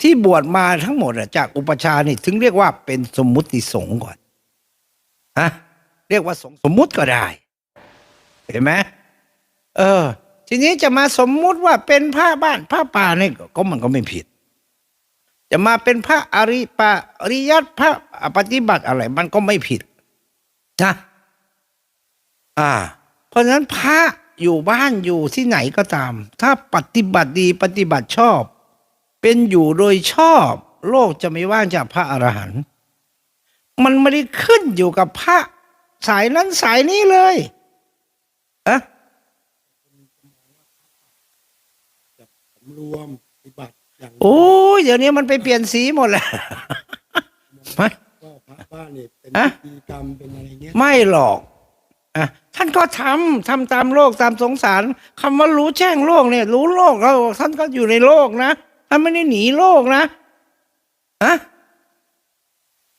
ที่บวชมาทั้งหมดอะจากอุปชานี่ถึงเรียกว่าเป็นสมมุติสงฆ์ก่อนฮะเรียกว่าสงสมมุติก็ได้ เห็นไหมเออ ทีนี้จะมาสมมุติว่าเป็นพระบ้านพระป่านี่ก็ก็มันก็ไม่ผิด จะมาเป็นพระอริปะอริยัตพระปฏิบัติอะไร มันก็ไม่ผิดนะอ่า เพราะฉะนั้นพระอยู่บ้านอยู่ที่ไหนก็ตาม ถ้าปฏิบัติดีปฏิบัติชอบ เป็นอยู่โดยชอบ โลกจะไม่ว่างจากพระอรหันต์มันไม่ได้ขึ้นอยู่กับพระสายนั้นสายนี้เลยอะสำรวมปฏิบัติอย่างโอ้ยเดี๋ยวนี้มันไปเปลี่ยนสีหมดแล้วไม่ก็พระบ้านเนี่ยเป็นอะพิธีกรรมเป็นอะไรเงี้ยไม่หรอกอะท่านก็ทำทำตามโลกตามสงสารคำว่ารู้แจ้งโลกเนี่ย รู้โลกแล้วท่านก็อยู่ในโลกนะ ท่านไม่ได้หนีโลกนะอะ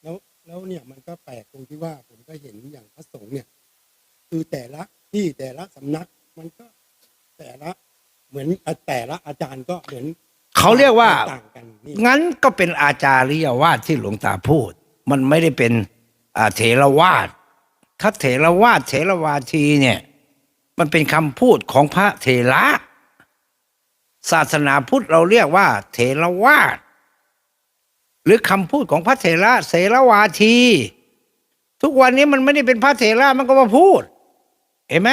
แล้วแล้วเนี่ยมันก็แปลกตรงที่ว่าผมก็เห็นอย่างพระสงฆ์เนี่ย คือแต่ละที่แต่ละสำนัก มันก็แต่ละเหมือนแต่ละอาจารย์ก็เหมือนเขาเรียกว่าต่างกันนี่งั้นก็เป็นอาจาริยวาทที่หลวงตาพูด มันไม่ได้เป็นอ่าเถรวาทถ้าเถรวาทเถรวาทีเนี่ย มันเป็นคำพูดของพระเถระ ศาสนาพุทธเราเรียกว่า เถรวาท หรือคำพูดของพระเถระเสรวาที ทุกวันนี้มันไม่ได้เป็นพระเถระมันก็มาพูด เห็นไหม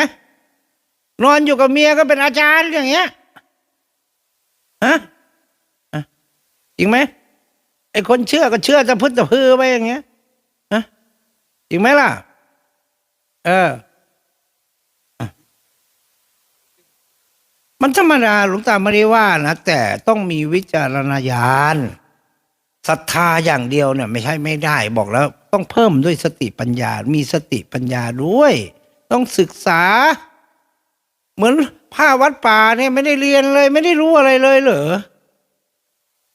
นอนอยู่กับเมียก็เป็นอาจารย์อย่างเงี้ยฮะจริงไหมไอ้คนเชื่อก็เชื่อจะพึ่งจะพือไปอย่างเงี้ยนะจริงไหมล่ะ เออ มันธรรมดาหลวงตาไม่ได้ว่านะแต่ต้องมีวิจารณญาณศรัทธาอย่างเดียวเนี่ยไม่ใช่ไม่ได้บอกแล้ว ต้องเพิ่มด้วยสติปัญญา มีสติปัญญาด้วย ต้องศึกษา เหมือนผ้าวัดป่าเนี่ยไม่ได้เรียนเลย ไม่ได้รู้อะไรเลยเหรอ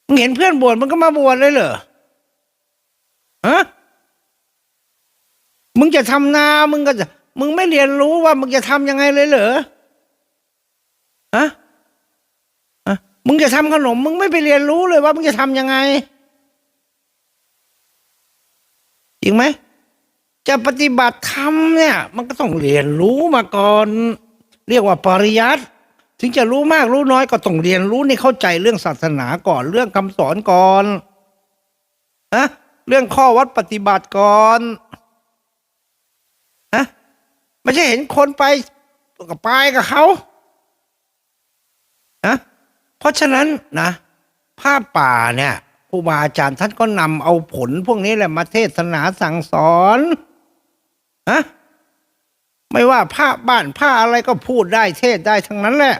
มึงเห็นเพื่อนบวชมึงก็มาบวชเลยเหรอฮะมึงจะทำนา มึงก็จะ มึงไม่เรียนรู้ว่ามึงจะทำยังไงเลยเหรอ ฮะฮะมึงจะทำขนม มึงไม่ไปเรียนรู้เลยว่า มึงจะทำยังไงจริงไหมจะปฏิบัติธรรมเนี่ย มันก็ต้องเรียนรู้มาก่อน เรียกว่าปริยัติถึงจะรู้มากรู้น้อยก็ต้องเรียนรู้นี่เข้าใจเรื่องศาสนาก่อน เรื่องคำสอนก่อนนะเรื่องข้อวัดปฏิบัติก่อนนะไม่ใช่เห็นคนไปกับไปกับเขา นะเพราะฉะนั้นนะผ้าป่าเนี่ยครูบาอาจารย์ท่านก็นำเอาผลพวกนี้แหละมาเทศนาสั่งสอนนะไม่ว่าผ้าบ้านผ้าอะไรก็พูดได้เทศได้ทั้งนั้นแหละ